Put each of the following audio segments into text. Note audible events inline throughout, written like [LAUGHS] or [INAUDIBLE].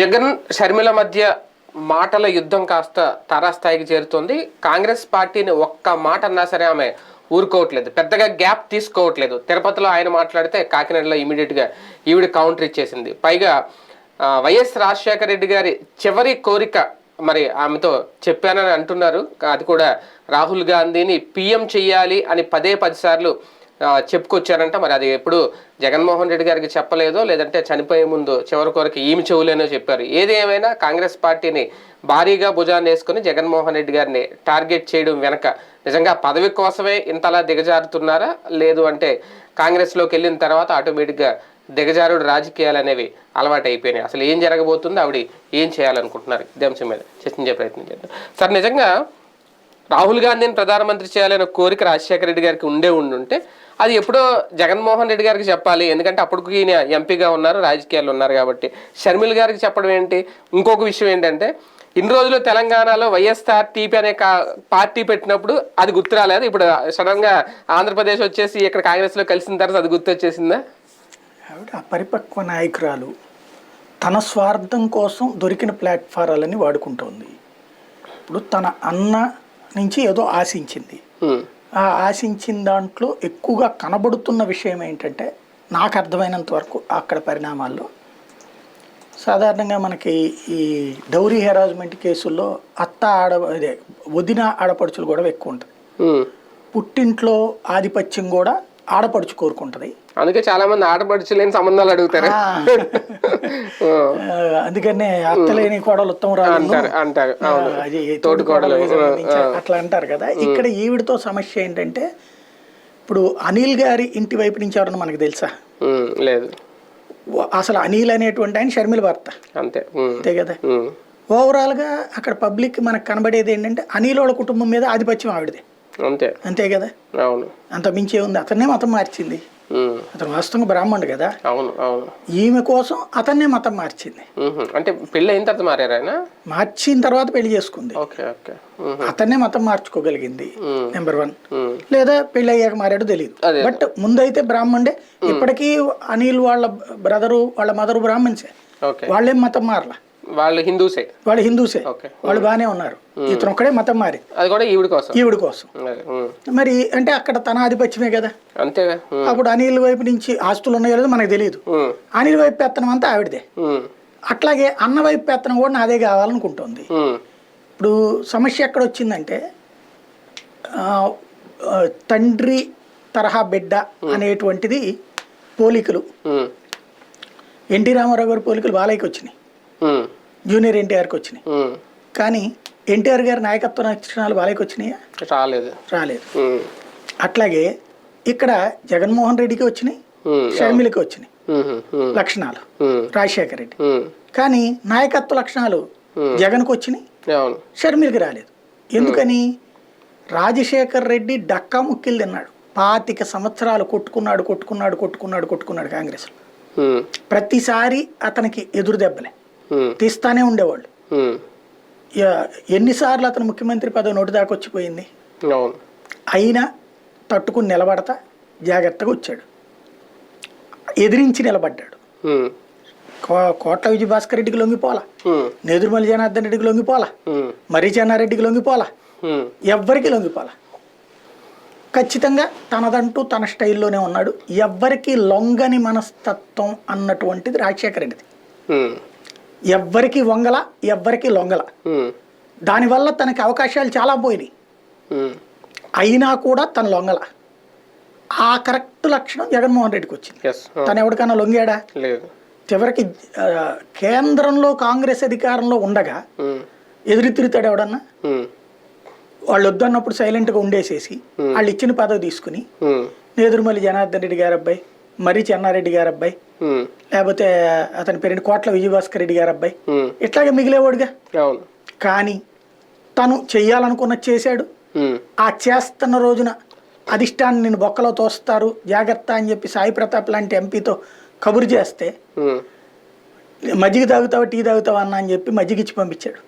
జగన్ షర్మిల మధ్య మాటల యుద్ధం కాస్త తారాస్థాయికి చేరుతోంది. కాంగ్రెస్ పార్టీని ఒక్క మాట అన్నా సరే ఆమె ఊరుకోవట్లేదు. పెద్దగా గ్యాప్ తీసుకోవట్లేదు. తిరుపతిలో ఆయన మాట్లాడితే కాకినాడలో ఇమీడియట్గా ఈవిడ కౌంటర్ ఇచ్చేసింది. పైగా వైఎస్ రాజశేఖర రెడ్డి గారి చివరి కోరిక మరి ఆమెతో చెప్పానని అంటున్నారు. అది కూడా రాహుల్ గాంధీని పీఎం చెయ్యాలి అని పదే పది సార్లు చెప్పుకొచ్చారంట. మరి అది ఎప్పుడు జగన్మోహన్ రెడ్డి గారికి చెప్పలేదో లేదంటే చనిపోయే ముందు చివరి కొరకు ఏమి చెవులేనో చెప్పారు. ఏది ఏమైనా కాంగ్రెస్ పార్టీని భారీగా భుజాన్ని వేసుకుని జగన్మోహన్ రెడ్డి గారిని టార్గెట్ చేయడం వెనక నిజంగా పదవి కోసమే ఇంతలా దిగజారుతున్నారా? లేదు అంటే కాంగ్రెస్లోకి వెళ్ళిన తర్వాత ఆటోమేటిక్గా దిగజారుడు రాజకీయాలు అనేవి అలవాటు అయిపోయినాయి అసలు ఏం జరగబోతుందో? ఆవిడ ఏం చేయాలనుకుంటున్నారు? ఇదే అంశం మీద చర్చించే ప్రయత్నం చేద్దాం. సార్ నిజంగా రాహుల్ గాంధీని ప్రధానమంత్రి చేయాలనే కోరిక రాజశేఖర రెడ్డి గారికి ఉండే ఉండుంటే అది ఎప్పుడో జగన్మోహన్ రెడ్డి గారికి చెప్పాలి. ఎందుకంటే అప్పటికి ఈయన ఎంపీగా ఉన్నారు రాజకీయాల్లో ఉన్నారు కాబట్టి. షర్మిల్ గారికి చెప్పడం ఏంటి? ఇంకొక విషయం ఏంటంటే ఇన్ని రోజులు తెలంగాణలో వైఎస్ఆర్ టీపీ అనే కా- పార్టీ పెట్టినప్పుడు అది గుర్తు రాలేదు. ఇప్పుడు సడన్గా ఆంధ్రప్రదేశ్ వచ్చేసి ఇక్కడ కాంగ్రెస్లో కలిసిన తర్వాత అది గుర్తు వచ్చేసిందా? ఆవిడ అపరిపక్వ నాయకురాలు తన స్వార్థం కోసం దొరికిన ప్లాట్ఫారాలని వాడుకుంటోంది. ఇప్పుడు తన అన్న నుంచి ఏదో ఆశించింది. ఆశించిన దాంట్లో ఎక్కువగా కనబడుతున్న విషయం ఏంటంటే నాకు అర్థమైనంత వరకు అక్కడ పరిణామాల్లో సాధారణంగా మనకి ఈ డౌరీ హెరాస్మెంట్ కేసుల్లో అత్త ఆడ అదే వదిన ఆడపడుచులు కూడా ఎక్కువ ఉంటుంది. పుట్టింట్లో ఆధిపత్యం కూడా ఆడపడుచు కోరుకుంటుంది. అందుకే చాలా మంది ఆడపడుచు లేని సంబంధాలు అడుగుతారు. [LAUGHS] అందుకనే అత్తలేని కోడలు ఉత్తమ అంటారు అది తోటి కోడలు అట్లా అంటారు కదా. ఇక్కడ ఈవిడతో సమస్య ఏంటంటే ఇప్పుడు అనిల్ గారి ఇంటి వైపు నుంచి ఎవరన్నా మనకు తెలుసా. లేదు. అసలు అనిల్ అనేటువంటి ఆయన షర్మిల భర్త. అంతే. అంతే కదా. ఓవరాల్గా అక్కడ పబ్లిక్ మనకు కనబడేది ఏంటంటే అనిల్ వాళ్ళ కుటుంబం మీద ఆధిపత్యం ఆవిడదే. అంతే. అంతే కదా? అవును. అంత మించి ఉంది అతన్నే మతం మార్చింది. అతను వాస్తవంగా బ్రాహ్మణుడు కదా? అవును అవును. ఈమె కోసం అతన్నే మతం మార్చింది. అంటే పెళ్ళి అయిన తర్వాత మారారు ఆయన? మార్చిన తర్వాత పెళ్ళి చేసుకుంది. Okay okay. అతన్నే మతం మార్చుకోగలిగింది. Number one. లేదా పెళ్ళి అయ్యాక మారాడు తెలియదు. బట్ ముందైతే బ్రాహ్మణుడే. ఇప్పటికీ అనిల్ వాళ్ళ బ్రదరు వాళ్ళ మదరు బ్రాహ్మణ్సే వాళ్ళేం మతం మారలా? వాళ్ళు హిందూసే. వాళ్ళు హిందూసే. వాళ్ళు బాగానే ఉన్నారు. ఇతను ఒక్కడే మతం మారి. అది కూడా ఈవిడ కోసం. ఈవిడ కోసం. మరి అంటే అక్కడ తన ఆధిపత్యమే కదా? అంతేగా. అప్పుడు అనిల్ వైపు నుంచి ఆస్తులు ఉన్నాయో లేదో మనకు తెలియదు. అనిల్ వైపు పెత్తనం అంతా ఆవిడదే. అట్లాగే అన్న వైపు పెత్తనం కూడా నాదే కావాలనుకుంటుంది. ఇప్పుడు సమస్య ఎక్కడ వచ్చిందంటే తండ్రి తరహా బిడ్డ అనేటువంటిది పోలికలు. ఎన్టీ రామారావు గారి పోలికలు బాలయ్యకి వచ్చినాయి. జూనియర్ ఎన్టీఆర్కి వచ్చినాయి. కానీ ఎన్టీఆర్ గారి నాయకత్వ లక్షణాలు బాలయ్యకి వచ్చినాయా రాలేదు రాలేదు. అట్లాగే ఇక్కడ జగన్మోహన్ రెడ్డికి వచ్చినాయి. షర్మిలకి వచ్చినాయి. లక్షణాలు. రాజశేఖర రెడ్డి. కానీ నాయకత్వ లక్షణాలు జగన్కి వచ్చినాయి షర్మిలకి రాలేదు ఎందుకని రాజశేఖర్ రెడ్డి డక్కా ముక్కిలు తిన్నాడు పాతిక సంవత్సరాలు కొట్టుకున్నాడు కొట్టుకున్నాడు కొట్టుకున్నాడు కొట్టుకున్నాడు కాంగ్రెస్లో. ప్రతిసారి అతనికి ఎదురు దెబ్బలే. తీస్తానే ఉండేవాళ్ళు. ఎన్నిసార్లు అతను ముఖ్యమంత్రి పదవి నోటి దాకా వచ్చిపోయింది? అయినా తట్టుకుని నిలబడతా జాగ్రత్తగా వచ్చాడు. ఎదిరించి నిలబడ్డాడు. కోట్ల విజయభాస్కర్ రెడ్డికి లొంగిపోలా. నేదురుమల్లి జనార్దన్ రెడ్డికి లొంగిపోలా. మర్రి చెన్నారెడ్డికి లొంగిపోలా. ఎవ్వరికి లొంగిపోలా ఖచ్చితంగా తనదంటూ తన స్టైల్లోనే ఉన్నాడు. ఎవ్వరికి లొంగని మనస్తత్వం అన్నటువంటిది రాజశేఖర రెడ్డిది. ఎవ్వరికి వంగల ఎవ్వరికి లొంగల. దానివల్ల తనకి అవకాశాలు చాలా పోయినాయి. అయినా కూడా తను లొంగల ఆ కరెక్ట్ లక్షణం జగన్మోహన్ రెడ్డికి వచ్చింది. తను ఎవరికైనా లొంగాడా చివరికి కేంద్రంలో కాంగ్రెస్ అధికారంలో ఉండగా. ఎదురు తిరుగుతాడు ఎవడన్నా. వాళ్ళు వద్దన్నప్పుడు సైలెంట్గా ఉండేసేసి వాళ్ళు ఇచ్చిన పదవి తీసుకుని. నేదురుమల్లి జనార్దన్ రెడ్డి గారి అబ్బాయి మర్రి చెన్నారెడ్డి గారి అబ్బాయి. లేకపోతే అతని పేరు కోట్ల విజయభాస్కర్ రెడ్డి గారి అబ్బాయి. ఇట్లాగే మిగిలేవాడుగా కానీ తను చెయ్యాలనుకున్నది చేశాడు. ఆ చేస్తున్న రోజున అధిష్టాన్ని నేను బొక్కలో తోస్తారు జాగ్రత్త అని చెప్పి సాయి ప్రతాప్ లాంటి ఎంపీతో కబురు చేస్తే. మజ్జిగ తాగుతావా టీ తాగుతావా అన్న అని చెప్పి మజ్జిగ ఇచ్చి పంపించాడు.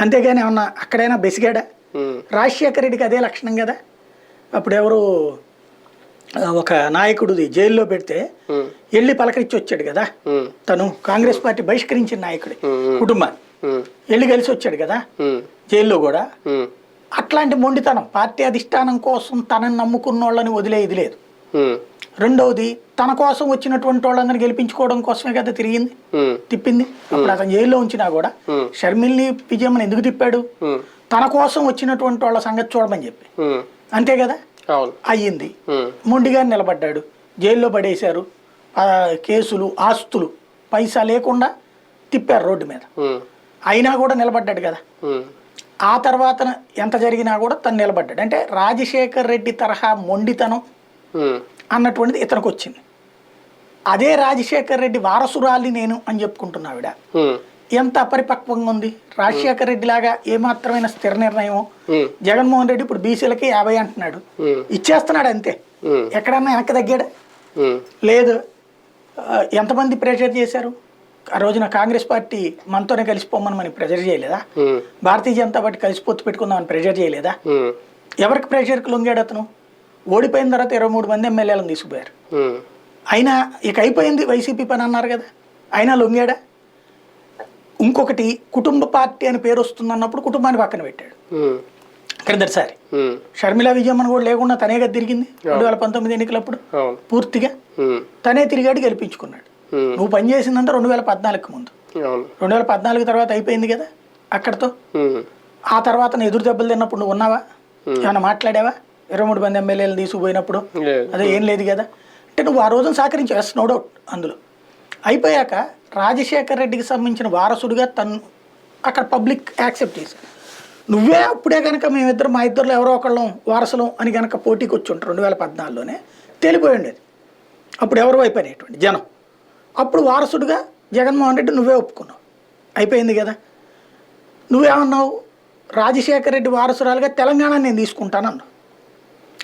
అంతేగాని ఏమన్నా అక్కడైనా బెసిగాడా. రాజశేఖర రెడ్డికి అదే లక్షణం కదా అప్పుడు ఎవరు ఒక నాయకుడిది జైల్లో పెడితే వెళ్ళి పలకరించి వచ్చాడు కదా. తను కాంగ్రెస్ పార్టీ బహిష్కరించిన నాయకుడి. కుటుంబాన్ని వెళ్ళి కలిసి వచ్చాడు కదా. జైల్లో కూడా. అట్లాంటి మొండితనం పార్టీ అధిష్టానం కోసం తనని నమ్ముకున్న వాళ్ళని వదిలేది లేదు. రెండవది తన కోసం వచ్చినటువంటి వాళ్ళందరినీ గెలిపించుకోవడం కోసమే కదా తిరిగింది. తిప్పింది. అప్పుడు అతను జైల్లో ఉంచినా కూడా షర్మిల్ని విజయమ్మని ఎందుకు తిప్పాడు? తన కోసం వచ్చినటువంటి వాళ్ళ సంగతి చూడమని చెప్పి. అంతే కదా? అయ్యింది. మొండిగా నిలబడ్డాడు. జైల్లో పడేశారు. కేసులు ఆస్తులు పైసా లేకుండా తిప్పారు రోడ్డు మీద. అయినా కూడా నిలబడ్డాడు కదా. ఆ. తర్వాత ఎంత జరిగినా కూడా తను నిలబడ్డాడు. అంటే రాజశేఖర్ రెడ్డి తరహా మొండితనం అన్నటువంటిది ఇతనికి వచ్చింది. అదే రాజశేఖర్ రెడ్డి వారసురాలి నేను అని చెప్పుకుంటున్నావిడ ఎంత అపరిపక్వంగా ఉంది? రాజశేఖర్ రెడ్డి లాగా ఏమాత్రమైన స్థిర నిర్ణయం జగన్మోహన్ రెడ్డి ఇప్పుడు బీసీలకి యాభై అంటున్నాడు. ఇచ్చేస్తున్నాడు అంతే. ఎక్కడన్నా వెనక్కి తగ్గాడు? లేదు. ఎంతమంది ప్రెషర్ చేశారు? ఆ రోజున కాంగ్రెస్ పార్టీ మనతోనే కలిసిపోమని మనం ప్రెషర్ చేయలేదా? భారతీయ జనతా పార్టీ కలిసి పొత్తు పెట్టుకుందామని ప్రెషర్ చేయలేదా? ఎవరికి ప్రెషర్కి లొంగాడు అతను? ఓడిపోయిన తర్వాత ఇరవై మూడు మంది ఎమ్మెల్యేలను తీసుకుపోయారు. అయినా ఇక అయిపోయింది వైసీపీ పని అన్నారు కదా. అయినా లొంగాడా? ఇంకొకటి కుటుంబ పార్టీ అని పేరు వస్తుంది అన్నప్పుడు కుటుంబాన్ని పక్కన పెట్టాడు. క్రిందటిసారి షర్మిల విజయమ్మని కూడా లేకుండా తనే కదా తిరిగింది రెండు వేల పంతొమ్మిది ఎన్నికలప్పుడు. పూర్తిగా తనే తిరిగాడు గెలిపించుకున్నాడు. నువ్వు పనిచేసిందంటే రెండు వేల పద్నాలుగుకి ముందు. రెండు వేల పద్నాలుగు తర్వాత అయిపోయింది కదా అక్కడతో. ఆ తర్వాత ఎదురు దెబ్బలు తిన్నప్పుడు నువ్వు ఉన్నావా? ఏమైనా మాట్లాడావా? ఇరవై మూడు మంది ఎమ్మెల్యేలు తీసుకుపోయినప్పుడు? అదే ఏం లేదు కదా. అంటే నువ్వు ఆ రోజున సహకరించావు. ఎస్ నో డౌట్ అందులో. అయిపోయాక రాజశేఖర్ రెడ్డికి సంబంధించిన వారసుడిగా తను అక్కడ పబ్లిక్ యాక్సెప్ట్ చేశాను నువ్వే అప్పుడే కనుక మేమిద్దరు మా ఇద్దరు ఎవరో ఒకళ్ళం వారసులం అని కనుక పోటీకి వచ్చి ఉంటారు రెండు వేల పద్నాలుగులోనే తేలిపోయి ఉండేది. అప్పుడు ఎవరు అయిపోయినటువంటి? జనం. అప్పుడు వారసుడిగా జగన్మోహన్ రెడ్డి నువ్వే ఒప్పుకున్నావు. అయిపోయింది కదా. నువ్వేమన్నావు? రాజశేఖర రెడ్డి వారసురాలుగా తెలంగాణ నేను తీసుకుంటానన్నావు.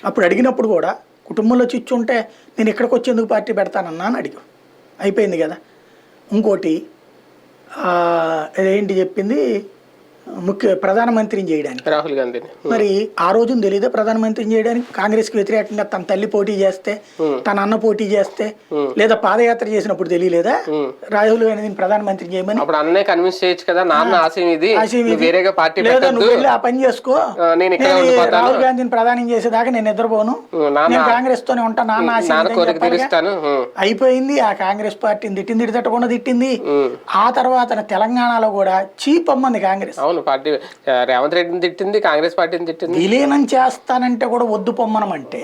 అప్పుడు అడిగినప్పుడు కూడా కుటుంబంలో చిచ్చు ఉంటే నేను ఇక్కడికి వచ్చి ఎందుకు పార్టీ పెడతానన్నా అని అడిగావు. అయిపోయింది కదా. ఇంకోటి ఆ, ఏంటి చెప్పింది? ముఖ్య ప్రధానమంత్రిని చేయడానికి. రాహుల్ గాంధీని. మరి ఆ రోజున తెలియదా ప్రధానమంత్రిని చేయడానికి? కాంగ్రెస్కి వ్యతిరేకంగా తన తల్లి పోటీ చేస్తే తన అన్న పోటీ చేస్తే లేదా పాదయాత్ర చేసినప్పుడు తెలియలేదా. రాహుల్ గాంధీని ప్రధానమంత్రి చేయమని? అప్పుడు అన్నే కన్విన్స్ చేయొచ్చు కదా నాన్న ఆశయం ఇది. వేరేగా పార్టీ లేదా నువ్వు వెళ్ళి ఆ పని చేసుకో. నేను. రాహుల్ గాంధీని ప్రధానం చేసేదాకా నేను నిద్రపోను. నేను కాంగ్రెస్ తోనే ఉంటాను నాన్న ఆశయం అయిపోయింది ఆ కాంగ్రెస్ పార్టీని తిట్టింది తిట్టకుండా తిట్టింది. ఆ తర్వాత తెలంగాణలో కూడా చీప్ అమ్మంది కాంగ్రెస్. అవును పార్టీ రేవంత్ రెడ్డిని తిట్టింది కాంగ్రెస్ పార్టీని తిట్టింది. విలీనం చేస్తానంటే కూడా వద్దు పొమ్మనమంటే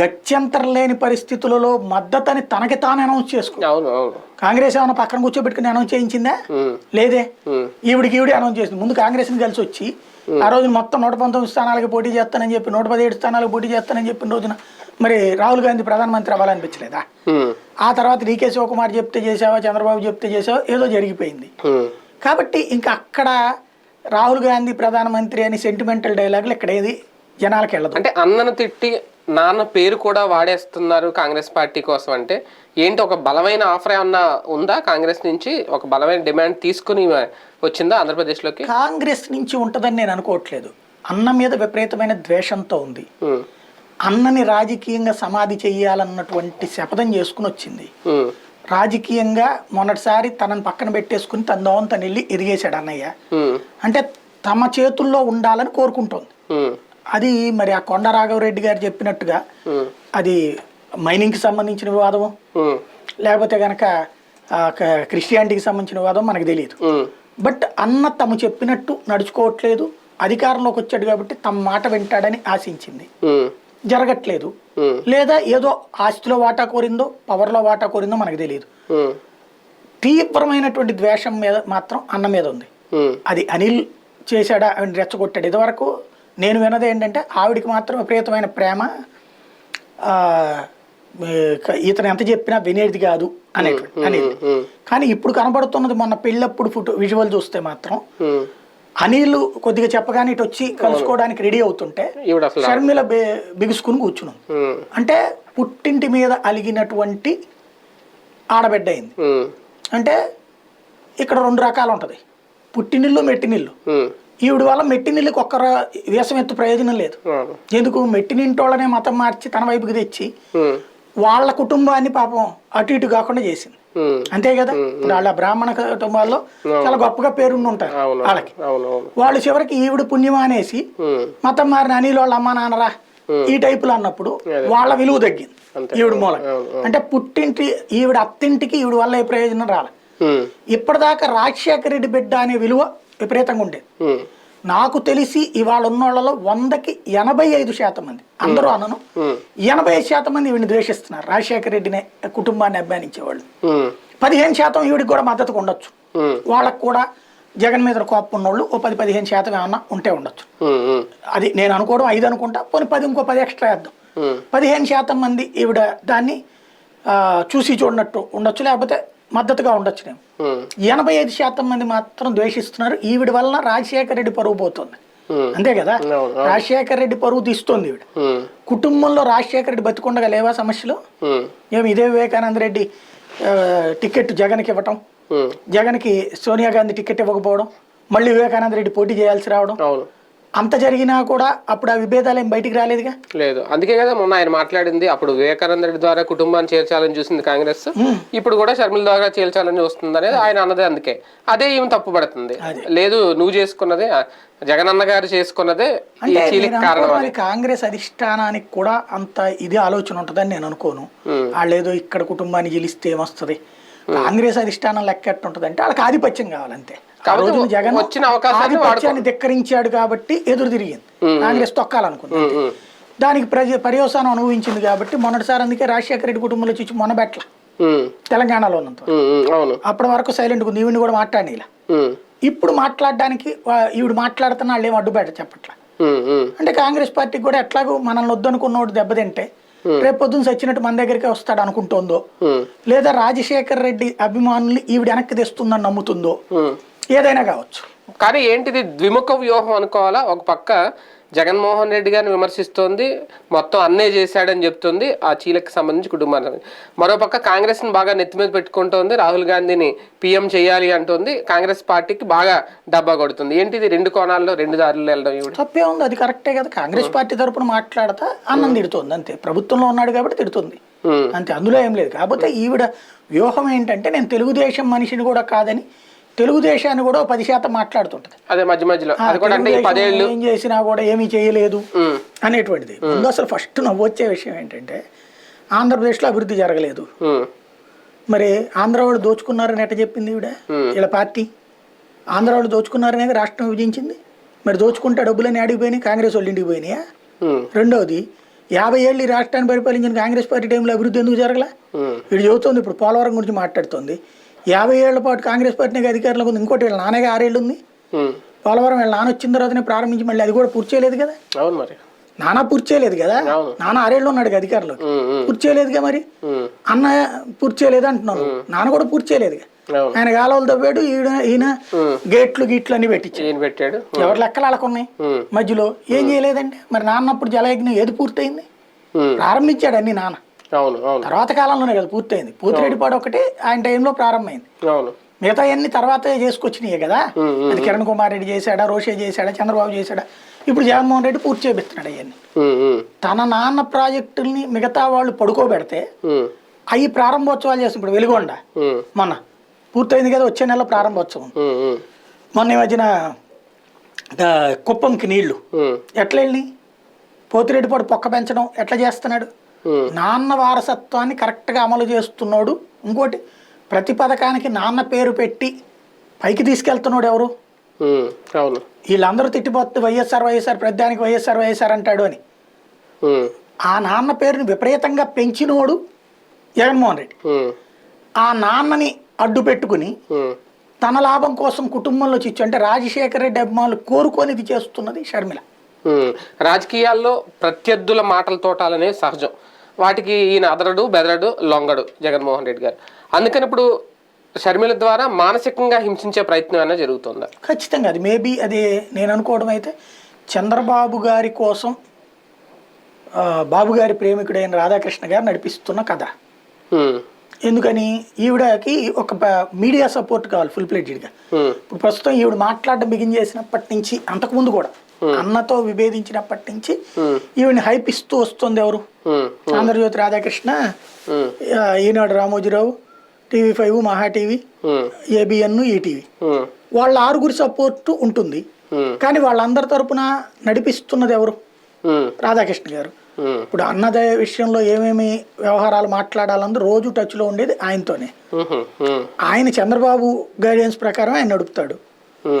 గత్యంతరం లేని పరిస్థితులలో మద్దతని తనకి తాను అనౌన్స్ చేసుకో. అవును అవును. కాంగ్రెస్ ఏమైనా పక్కన కూర్చోబెట్టుకుని అనౌన్స్ చేయించిందా? లేదే. ఈవిడికి ఈవిడే అనౌన్స్ చేసింది. ముందు కాంగ్రెస్ని కలిసి వచ్చి ఆ రోజున మొత్తం నూట పంతొమ్మిది స్థానాలకు పోటీ చేస్తానని చెప్పి నూట పదిహేడు స్థానాలకు పోటీ చేస్తానని చెప్పిన రోజున మరి రాహుల్ గాంధీ ప్రధానమంత్రి అవ్వాలనిపించలేదా? ఆ తర్వాత డీకే శివకుమార్ చెప్తే చేసావా చంద్రబాబు చెప్తే చేసావా ఏదో జరిగిపోయింది. కాబట్టి ఇంకా అక్కడ రాహుల్ గాంధీ ప్రధానమంత్రి అని సెంటిమెంటల్ డైలాగులు ఇక్కడ ఏది జనాలకు వెళ్ళదు. అంటే అన్నను తిట్టి నాన్న పేరు కూడా వాడేస్తున్నారు కాంగ్రెస్ పార్టీ కోసం అంటే ఏంటి ఒక బలమైన ఆఫర్ ఏమన్నా ఉందా? కాంగ్రెస్ నుంచి ఒక బలమైన డిమాండ్ తీసుకుని వచ్చిందా ఆంధ్రప్రదేశ్లోకి? కాంగ్రెస్ నుంచి ఉంటుందని నేను అనుకోవట్లేదు. అన్న మీద విపరీతమైన ద్వేషంతో ఉంది. అన్నని రాజకీయంగా సమాధి చెయ్యాలన్నటువంటి శపథం చేసుకుని వచ్చింది. రాజకీయంగా మొన్నటిసారి తనని పక్కన పెట్టేసుకుని తన దోవం తను వెళ్ళి ఎదిగేశాడు అన్నయ్య. అంటే తమ చేతుల్లో ఉండాలని కోరుకుంటోంది. అది మరి ఆ కొండ రాఘవరెడ్డి గారు చెప్పినట్టుగా అది మైనింగ్కి సంబంధించిన వివాదము? లేకపోతే కనుక క్రిస్టియానిటీకి సంబంధించిన వివాదం మనకు తెలియదు. బట్ అన్న తము చెప్పినట్టు నడుచుకోవట్లేదు. అధికారంలోకి వచ్చాడు కాబట్టి తమ మాట వింటాడని ఆశించింది. జరగట్లేదు. లేదా ఏదో ఆస్తిలో వాటా కోరిందో పవర్లో వాటా కోరిందో మనకు తెలియదు. తీవ్రమైనటువంటి ద్వేషం మీద మాత్రం అన్న మీద ఉంది. అది అనిల్ చేశాడా అని రెచ్చగొట్టాడు. ఇదివరకు నేను విన్నది ఏంటంటే ఆవిడికి మాత్రం విపరీతమైన ప్రేమ ఇతను ఎంత చెప్పినా వినేది కాదు అనేటువంటి అనేది కానీ ఇప్పుడు కనబడుతున్నది మొన్న పెళ్ళప్పుడు ఫోటో విజువల్ చూస్తే మాత్రం. అనిల్ కొద్దిగా చెప్పగానే ఇటు వచ్చి కలుసుకోవడానికి రెడీ అవుతుంటే షర్మిల బిగుసుకుని కూర్చున్నాం. అంటే పుట్టింటి మీద అలిగినటువంటి ఆడబిడ్డ అయింది. అంటే ఇక్కడ రెండు రకాలు ఉంటుంది. పుట్టినిల్లు మెట్టినిల్లు ఈవిడ వల్ల మెట్టినిళ్ళకి ఒక్క వేసం ఎత్తు ప్రయోజనం లేదు. ఎందుకు? మెట్టినింటోళ్ళనే మతం మార్చి తన వైపుకి తెచ్చి వాళ్ళ కుటుంబాన్ని పాపం అటు ఇటు కాకుండా చేసింది. అంతే కదా? ఇప్పుడు వాళ్ళ బ్రాహ్మణ కుటుంబాల్లో చాలా గొప్పగా పేరుండి ఉంటారు వాళ్ళకి. వాళ్ళు చివరికి ఈవిడ పుణ్యం అనేసి మతం మారిన అనిల్ వాళ్ళ అమ్మ నాన్నరా ఈ టైపులో అన్నప్పుడు వాళ్ళ విలువ తగ్గింది. ఈవిడ మూలం అంటే పుట్టింటి ఈవిడ అత్తింటికి ఈవిడ వల్ల ఏ ప్రయోజనం రాలే. ఇప్పటిదాకా రాజశేఖర రెడ్డి బిడ్డ అనే విలువ విపరీతంగా ఉండేది. నాకు తెలిసి ఇవాళ ఉన్నోళ్ళలో వందకి ఎనభై ఐదు శాతం మంది. అందరూ అనను. ఎనభై ఐదు శాతం మంది ఈవిని ద్వేషిస్తున్నారు. రాజశేఖర రెడ్డిని కుటుంబాన్ని అభిమానించేవాళ్ళు. పదిహేను శాతం ఈవిడికి కూడా మద్దతుగా ఉండొచ్చు. వాళ్ళకు కూడా జగన్ మీద కోపం ఉన్నోళ్ళు ఓ పది పదిహేను శాతం ఏమన్నా ఉంటే ఉండొచ్చు. అది నేను అనుకోవడం ఐదు అనుకుంటా. పోనీ పది ఇంకో పది ఎక్స్ట్రా వేద్దాం. పదిహేను శాతం మంది ఈవిడ దాన్ని చూసి చూడనట్టు ఉండొచ్చు. లేకపోతే మద్దతుగా ఉండొచ్చు నేను. ఎనభై ఐదు శాతం మంది మాత్రం ద్వేషిస్తున్నారు. ఈవిడ వలన రాజశేఖర రెడ్డి పరువు పోతుంది. అంతే కదా? రాజశేఖర రెడ్డి పరువు తీస్తుంది ఈవిడ. కుటుంబంలో రాజశేఖర రెడ్డి బతికుండగా లేవా సమస్యలు? ఏమి ఇదే వివేకానంద రెడ్డి టికెట్ జగన్కి ఇవ్వటం? జగన్కి సోనియా గాంధీ టికెట్ ఇవ్వకపోవడం? మళ్ళీ వివేకానంద రెడ్డి పోటీ చేయాల్సి రావడం? అంత జరిగినా కూడా అప్పుడు ఆ విభేదాలు ఏం బయటికి రాలేదుగా? లేదు. అందుకే కదా మొన్న ఆయన మాట్లాడింది. అప్పుడు వివేకానంద రెడ్డి ద్వారా కుటుంబాన్ని చేర్చాలని చూసింది కాంగ్రెస్. ఇప్పుడు కూడా షర్మిల ద్వారా చేర్చాలని చూస్తుంది అనేది ఆయన అన్నదే అందుకే. అదే ఈమె తప్పు పడుతుంది. లేదు నువ్వు చేసుకున్నదే జగనన్న గారు చేసుకున్నదే అంటే కాంగ్రెస్ అధిష్టానానికి కూడా అంత ఇది ఆలోచన ఉంటుందని నేను అనుకోను. ఉమ్, వాళ్ళు ఏదో ఇక్కడ కుటుంబాన్ని గెలిస్తే ఏమొస్తుంది? కాంగ్రెస్ అధిష్టానం లెక్క ఎట్టుంటది అంటే వాళ్ళకి ఆధిపత్యం కావాలంతే. కాబట్టి జగన్ వచ్చిన అవకాశాన్ని ఆధిపత్యాన్ని ధిక్కరించాడు కాబట్టి ఎదురు తిరిగింది. కాంగ్రెస్ తొక్కాలనుకుంది. దానికి ప్రజ పర్యవసానం అనుభవించింది కాబట్టి మొన్నటిసారి అందుకే రాజశేఖర రెడ్డి కుటుంబంలో చూసి మొనబెట్ల తెలంగాణలో ఉన్నంత అప్పటి వరకు సైలెంట్ ఉంది. ఈవిని కూడా మాట్లాడి ఇప్పుడు మాట్లాడడానికి ఈవిడ మాట్లాడుతున్న వాళ్ళు ఏం అడ్డుపెట్ట చెప్పట్ల. అంటే కాంగ్రెస్ పార్టీకి కూడా ఎట్లాగో మనల్ని వద్దనుకున్నోడు దెబ్బతింటే రేపు పొద్దున్న సచ్చినట్టు మన దగ్గరికి వస్తాడు అనుకుంటోందో లేదా రాజశేఖర్ రెడ్డి అభిమానుల్ని ఈవిడ వెనక్కి తెస్తుందని నమ్ముతుందో. ఏదైనా కావచ్చు. కానీ ఏంటిది ద్విముఖ వ్యూహం అనుకోవాలా? ఒక పక్క జగన్మోహన్ రెడ్డి గారిని విమర్శిస్తోంది మొత్తం అన్నే చేశాడని చెప్తుంది ఆ చీలకు సంబంధించి కుటుంబానికి మరోపక్క కాంగ్రెస్ని బాగా నెత్తి మీద పెట్టుకుంటోంది రాహుల్ గాంధీని పీఎం చేయాలి అంటోంది కాంగ్రెస్ పార్టీకి బాగా డబ్బా కొడుతుంది. ఏంటిది రెండు కోణాల్లో రెండు దారులు వెళ్ళడం తప్పే ఉంది అది కరెక్టే కదా. కాంగ్రెస్ పార్టీ తరపున మాట్లాడతా అన్నం తిడుతుంది అంతే. ప్రభుత్వంలో ఉన్నాడు కాబట్టి తిడుతుంది. అంతే అందులో ఏం లేదు. కాకపోతే ఈవిడ వ్యూహం ఏంటంటే నేను తెలుగుదేశం మనిషిని కూడా కాదని తెలుగుదేశాన్ని కూడా పది శాతం మాట్లాడుతుంటది. అదే మధ్య మధ్యలో. అది కూడా అంటే ఈ తెలుగుదేశం పదేళ్ళు. ఏం చేసినా కూడా ఏమీ చేయలేదు అనేటువంటిది. ముందు అసలు ఫస్ట్ నవ్వొచ్చే విషయం ఏంటంటే ఆంధ్రప్రదేశ్లో అభివృద్ధి జరగలేదు. మరి ఆంధ్ర వాళ్ళు దోచుకున్నారని ఎట్ట చెప్పింది ఈవిడ? వీళ్ళ పార్టీ. ఆంధ్ర వాళ్ళు దోచుకున్నారనే రాష్ట్రం విభజించింది. మరి దోచుకుంటే డబ్బులని ఆడిపోయినాయి కాంగ్రెస్ వాళ్ళు ఇంటికి పోయినాయా? ఉమ్, రెండవది యాభై ఏళ్ళు ఈ రాష్ట్రాన్ని పరిపాలించిన కాంగ్రెస్ పార్టీ టైంలో అభివృద్ధి ఎందుకు జరగలే? వీడు చెబుతోంది ఇప్పుడు పోలవరం గురించి మాట్లాడుతోంది. యాభై ఏళ్ళ పాటు కాంగ్రెస్ పార్టీకి అధికారంలో ఉంది. ఇంకోటి వీళ్ళ నాన్నగా ఆరేళ్ళు ఉంది. పోలవరం వీళ్ళ నాన్న వచ్చిన తర్వాతనే ప్రారంభించి మళ్ళీ అది కూడా పూర్తి చేయలేదు కదా? అవును మరి. నాన్న పూర్తి చేయలేదు కదా. నాన్న ఆరేళ్ళు ఉన్నాడు ఉమ్, పూర్తి చేయలేదుగా మరి? అన్న పూర్తి చేయలేదు అంటున్నాను నాన్న కూడా పూర్తి చేయలేదుగా? అవును. ఆయన గాలవలు తవ్వాడు ఈయన ఈయన గేట్లు గీట్లు అన్ని పెట్టించాడు. పెట్టాడు. ఎవరి లెక్కలు ఉమ్, మధ్యలో ఏం చేయలేదండి? మరి నాన్నప్పుడు జలయజ్ఞం ఏది పూర్తయింది? ప్రారంభించాడు అన్ని నాన్న. తర్వాత కాలంలోనే కదా పూర్తయింది. పూతిరెడ్డిపాడు ఒకటి ఆయన టైంలో ప్రారంభమైంది. మిగతా అన్ని తర్వాత చేసుకొచ్చినాయి కదా? అది కిరణ్ కుమార్ రెడ్డి చేశాడా రోషే చేశాడా చంద్రబాబు చేశాడా? ఇప్పుడు జగన్మోహన్ రెడ్డి పూర్తి చేపిస్తున్నాడు అవన్నీ తన నాన్న ప్రాజెక్టుల్ని మిగతా వాళ్ళు పడుకోబెడితే అవి ప్రారంభోత్సవాలు చేస్తాం ఇప్పుడు వెలుగొండ మొన్న. పూర్తయింది కదా వచ్చే నెల ప్రారంభోత్సవం. మొన్న ఈ మధ్యన కుప్పంకి నీళ్ళు. ఎట్లా వెళ్ళి పోతిరెడ్డిపాడు పొక్క పెంచడం ఎట్లా చేస్తున్నాడు? నాన్న వారసత్వాన్ని కరెక్ట్గా అమలు చేస్తున్నాడు. ఇంకోటి ప్రతి పథకానికి నాన్న పేరు పెట్టి పైకి తీసుకెళ్తున్నాడు ఎవరు? అవును. వీళ్ళందరూ తిట్టిపోతే వైఎస్ఆర్ వైఎస్ఆర్ ప్రతిదానికి వైఎస్ఆర్ వైఎస్ఆర్ అంటాడు అని. ఆ నాన్న పేరుని విపరీతంగా పెంచినోడు జగన్మోహన్ రెడ్డి. ఆ నాన్నని అడ్డు పెట్టుకుని తన లాభం కోసం కుటుంబంలో చిచ్చు అంటే రాజశేఖర రెడ్డి అభిమానులు కోరుకొని ఇది చేస్తున్నది షర్మిల. రాజకీయాల్లో ప్రత్యర్థుల మాటల తోటాలనే సహజం. వాటికి ఈయన అదరడు బెదరడు లొంగడు జగన్మోహన్ రెడ్డి గారు. అందుకని ఇప్పుడు షర్మిల ద్వారా మానసికంగా హింసించే ప్రయత్నం అయినా జరుగుతుందా. ఖచ్చితంగా అది. మేబీ అది నేను అనుకోవడం అయితే చంద్రబాబు గారి కోసం ఆ, బాబు గారి ప్రేమికుడైన రాధాకృష్ణ గారు నడిపిస్తున్న కథ. ఎందుకని? ఈవిడకి ఒక మీడియా సపోర్ట్ కావాలి ఫుల్ ప్లేటెడ్గా ఇప్పుడు ప్రస్తుతం ఈవిడ మాట్లాడడం బిగిన్ చేసినప్పటి నుంచి అంతకుముందు కూడా అన్నతో విభేదించినప్పటి నుంచి ఉమ్, ఈవిని హైప్ ఇస్తూ వస్తుంది ఎవరు? ఉమ్, Andhrajyothy Radhakrishna Eenadu Ramoji Rao TV five Maha TV ABN ETV. వాళ్ళ ఆరుగురి సపోర్ట్ ఉంటుంది. కానీ వాళ్ళందరి తరపున నడిపిస్తున్నది ఎవరు? రాధాకృష్ణ గారు. ఇప్పుడు అన్నదయ విషయంలో ఏమేమి వ్యవహారాలు మాట్లాడాలన్నది రోజు టచ్లో ఉండేది ఆయనతోనే. ఆయన చంద్రబాబు గైడెన్స్ ప్రకారం ఆయన నడుపుతాడు.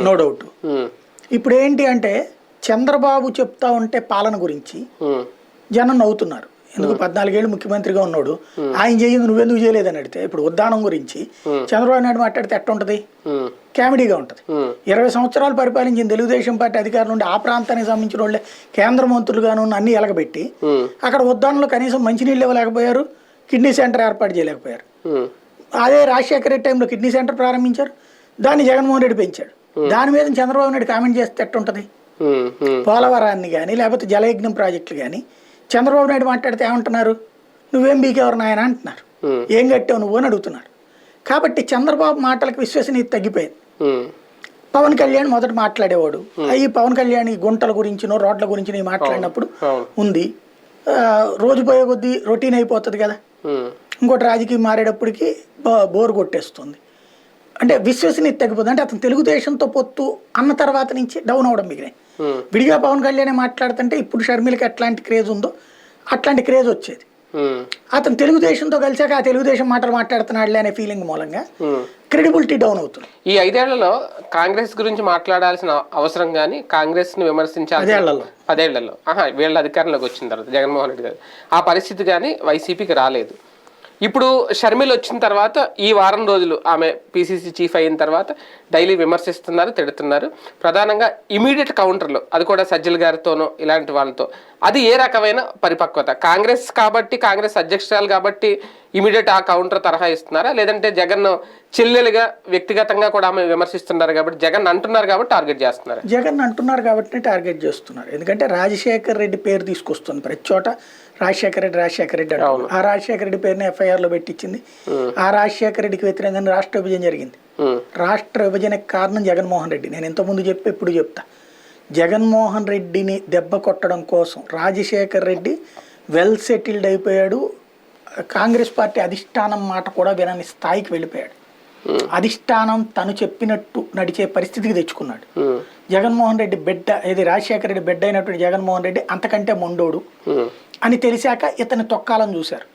నో డౌట్ ఇప్పుడు ఏంటి అంటే చంద్రబాబు చెప్తా ఉంటే పాలన గురించి జనం నవ్వుతున్నారు. ఎందుకు పద్నాలుగేళ్ళు ముఖ్యమంత్రిగా ఉన్నాడు. ఆయన చేయింది నువ్వెందుకు చేయలేదని అడిగితే ఇప్పుడు ఉద్దానం గురించి చంద్రబాబు నాయుడు మాట్లాడితే ఎట్ట ఉంటుంది? ఉమ్, కామెడీగా ఉంటుంది. ఇరవై సంవత్సరాలు పరిపాలించిన తెలుగుదేశం పార్టీ అధికారులు ఉండి ఆ ప్రాంతానికి సంబంధించిన వాళ్ళే. కేంద్ర మంత్రులుగాను అన్ని ఎలగబెట్టి అక్కడ ఉద్దానంలో కనీసం మంచినీళ్ళు ఇవ్వలేకపోయారు కిడ్నీ సెంటర్ ఏర్పాటు చేయలేకపోయారు. అదే రాజశేఖర రెడ్డి టైంలో కిడ్నీ సెంటర్ ప్రారంభించారు దాన్ని జగన్మోహన్ రెడ్డి పెంచాడు. దాని మీద చంద్రబాబు నాయుడు కామెంట్ చేస్తే ఎట్టుంటుంది? పోలవరాన్ని కానీ లేకపోతే జలయజ్ఞం ప్రాజెక్టులు కానీ చంద్రబాబు నాయుడు మాట్లాడితే ఏమంటున్నారు? నువ్వేం బీకెవరు నాయన అంటున్నారు. ఏం కట్టావు నువ్వు అని అడుగుతున్నారు. కాబట్టి చంద్రబాబు మాటలకు విశ్వసనీయత తగ్గిపోయింది. పవన్ కళ్యాణ్ మొదట మాట్లాడేవాడు. ఈ పవన్ కళ్యాణ్ ఈ గుంటల గురించినో రోడ్ల గురించి మాట్లాడినప్పుడు. ఉంది. రోజు పోయే కొద్దీ రొటీన్ అయిపోతుంది కదా. ఇంకోటి రాజకీయం మారేటప్పటికి బోర్ కొట్టేస్తుంది. అంటే విశ్వసనీయత తగ్గిపోతుంది అంటే అతను తెలుగుదేశంతో పొత్తు అన్న తర్వాత నుంచి డౌన్ అవడం మిగిలినాయి విడిగా పవన్ కళ్యాణ్ మాట్లాడుతుంటే ఇప్పుడు షర్మిలకి ఎట్లాంటి క్రేజ్ ఉందో అట్లాంటి క్రేజ్ వచ్చేది. అతను తెలుగుదేశంతో కలిసాక ఆ తెలుగుదేశం మాటలు మాట్లాడుతున్నాడులే అనే ఫీలింగ్ మూలంగా. క్రెడిబిలిటీ డౌన్ అవుతుంది. ఈ ఐదేళ్ళలో కాంగ్రెస్ గురించి మాట్లాడాల్సిన అవసరం కానీ కాంగ్రెస్ని పదేళ్ళలో. పదేళ్ళలో. ఆహా వీళ్ళ అధికారంలోకి వచ్చిన తర్వాత జగన్మోహన్ రెడ్డి గారు. ఆ పరిస్థితి కానీ వైసీపీకి రాలేదు. ఇప్పుడు షర్మిల వచ్చిన తర్వాత ఈ వారం రోజులు ఆమె పిసిసి చీఫ్ అయిన తర్వాత డైలీ విమర్శిస్తున్నారు తిడుతున్నారు. ప్రధానంగా ఇమీడియట్ కౌంటర్లు అది కూడా సజ్జల్ గారితోనో ఇలాంటి వాళ్ళతో. అది ఏ రకమైన పరిపక్వత? కాంగ్రెస్ కాబట్టి కాంగ్రెస్ అధ్యక్షురాలు కాబట్టి ఇమీడియట్ ఆ కౌంటర్ తరహా ఇస్తున్నారా? లేదంటే జగన్ చెల్లెలుగా వ్యక్తిగతంగా కూడా ఆమె విమర్శిస్తున్నారు కాబట్టి జగన్ అంటున్నారు కాబట్టి టార్గెట్ చేస్తున్నారు. జగన్ అంటున్నారు కాబట్టి టార్గెట్ చేస్తున్నారు. ఎందుకంటే రాజశేఖర్ రెడ్డి పేరు తీసుకొస్తుంది ప్రతి చోట. రాజశేఖర రెడ్డి రాజశేఖర రెడ్డి అంటారు ఆ రాజశేఖర రెడ్డి పేరుని ఎఫ్ఐఆర్లో పెట్టించింది ఆ రాజశేఖర రెడ్డికి వ్యతిరేకంగా రాష్ట్ర విభజన జరిగింది. రాష్ట్ర విభజనకు కారణం జగన్మోహన్ రెడ్డి. నేను ఇంతకుముందు చెప్పి ఇప్పుడు చెప్తా. జగన్మోహన్ రెడ్డిని దెబ్బ కొట్టడం కోసం రాజశేఖర్ రెడ్డి వెల్ సెటిల్డ్ అయిపోయాడు. కాంగ్రెస్ పార్టీ అధిష్టానం మాట కూడా వినని స్థాయికి వెళ్ళిపోయాడు. అధిష్టానం తను చెప్పినట్టు నడిచే పరిస్థితికి తెచ్చుకున్నాడు. జగన్మోహన్ రెడ్డి బిడ్డ ఏది రాజశేఖర రెడ్డి బిడ్డ అయినటువంటి జగన్మోహన్ రెడ్డి అంతకంటే మొండోడు. అని తెలిసాక ఇతన్ని తొక్కాలని చూశారు.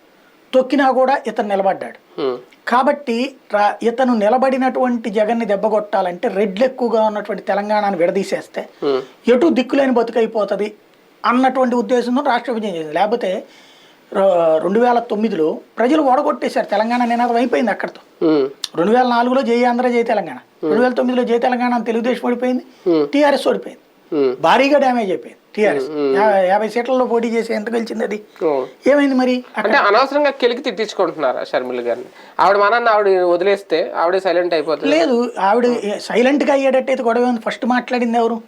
తొక్కినా కూడా ఇతను నిలబడ్డాడు. కాబట్టి ఇతను నిలబడినటువంటి జగన్ని దెబ్బకొట్టాలంటే రెడ్లు ఎక్కువగా ఉన్నటువంటి తెలంగాణను విడదీసేస్తే ఎటు దిక్కులేని బతుకైపోతుంది అన్నటువంటి ఉద్దేశంతో రాష్ట్ర విభజన చేసింది. లేకపోతే రెండు వేల తొమ్మిదిలో ప్రజలు ఓడగొట్టేశారు తెలంగాణ నినాదం అయిపోయింది అక్కడితో. రెండు వేల నాలుగులో జై ఆంధ్ర జై తెలంగాణ. రెండు వేల తొమ్మిదిలో జై తెలంగాణ తెలుగుదేశం ఓడిపోయింది. టీఆర్ఎస్ ఓడిపోయింది. భారీగా డ్యామేజ్ అయిపోయింది టీఆర్ఎస్. యాభై సీట్లలో పోటీ చేసి ఎంత గెలిచింది అది ఏమైంది మరి అంటే అనవసరంగా కెలికి తిట్టించుకుంటున్నారా షర్మిల గారిని? ఆవిడ మనన్న ఆవిడ వదిలేస్తే ఆవిడే సైలెంట్ అయిపోతుంది. లేదు ఆవిడ సైలెంట్గా అయ్యేటట్టయితే గొడవ ఫస్ట్ మాట్లాడింది ఎవరు?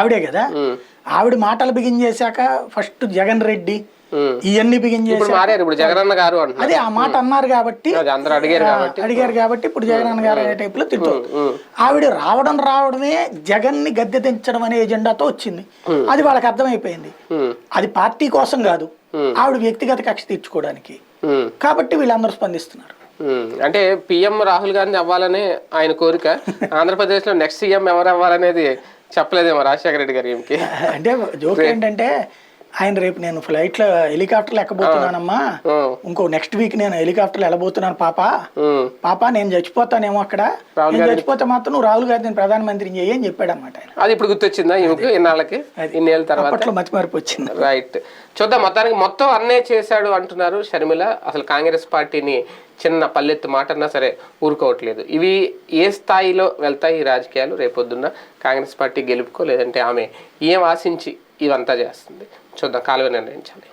ఆవిడే కదా? ఆవిడ మాటలు బిగిన్ చేశాక ఫస్ట్ జగన్ రెడ్డి. ఇవన్నీ బిగిన్ మారారు ఇప్పుడు జగనన్న గారు అదే ఆ మాట అన్నారు కాబట్టి అందరూ అడిగారు కాబట్టి. అడిగారు కాబట్టి ఇప్పుడు జగన్ గారు అనే టైప్లో తిట్టు ఆవిడ రావడం రావడమే జగన్ని గద్దె దించడం అనే ఎజెండాతో వచ్చింది. అది వాళ్ళకి అర్థమైపోయింది. అది పార్టీ కోసం కాదు ఆవిడ వ్యక్తిగత కక్ష తీర్చుకోవడానికి. కాబట్టి వీళ్ళందరూ స్పందిస్తున్నారు. అంటే పిఎం రాహుల్ గాంధీ అవ్వాలనే ఆయన కోరిక ఆంధ్రప్రదేశ్లో నెక్స్ట్ సీఎం ఎవరు అవ్వాలనేది చెప్పలేదేమో రాజశేఖర రెడ్డి గారి ఈమెకి అంటే జోక్ ఏంటంటే ఆయన రేపు నేను ఫ్లైట్లో హెలికాప్టర్లో ఎక్కబోతున్నానమ్మా ఇంకో నెక్స్ట్ వీక్ నేను హెలికాప్టర్లో వెళ్ళబోతున్నాను పాప. పాప నేను చచ్చిపోతానేమో అక్కడ. రాహుల్ నేను చచ్చిపోతే మాత్రం నువ్వు రాహుల్ గాంధీని ప్రధానమంత్రిని చేయి అని చెప్పాడు అనమాట అది ఇప్పుడు గుర్తొచ్చిందా ఈమెకి ఇన్నాళ్ళకి? ఇన్నేళ్ళ తర్వాత? మతి మార్పు వచ్చింది. రైట్. చూద్దాం మొత్తానికి మొత్తం అన్నే చేశాడు అంటున్నారు షర్మిల. అసలు కాంగ్రెస్ పార్టీని చిన్న పల్లెత్తు మాట అన్నా సరే ఊరుకోవట్లేదు. ఇవి ఏ స్థాయిలో వెళ్తాయి ఈ రాజకీయాలు? రేపొద్దున్న కాంగ్రెస్ పార్టీ గెలుపుకో లేదంటే ఆమె ఏం ఆశించి ఇవంతా చేస్తుంది? చూద్దాం? కాలువ నిర్ణయించాలి.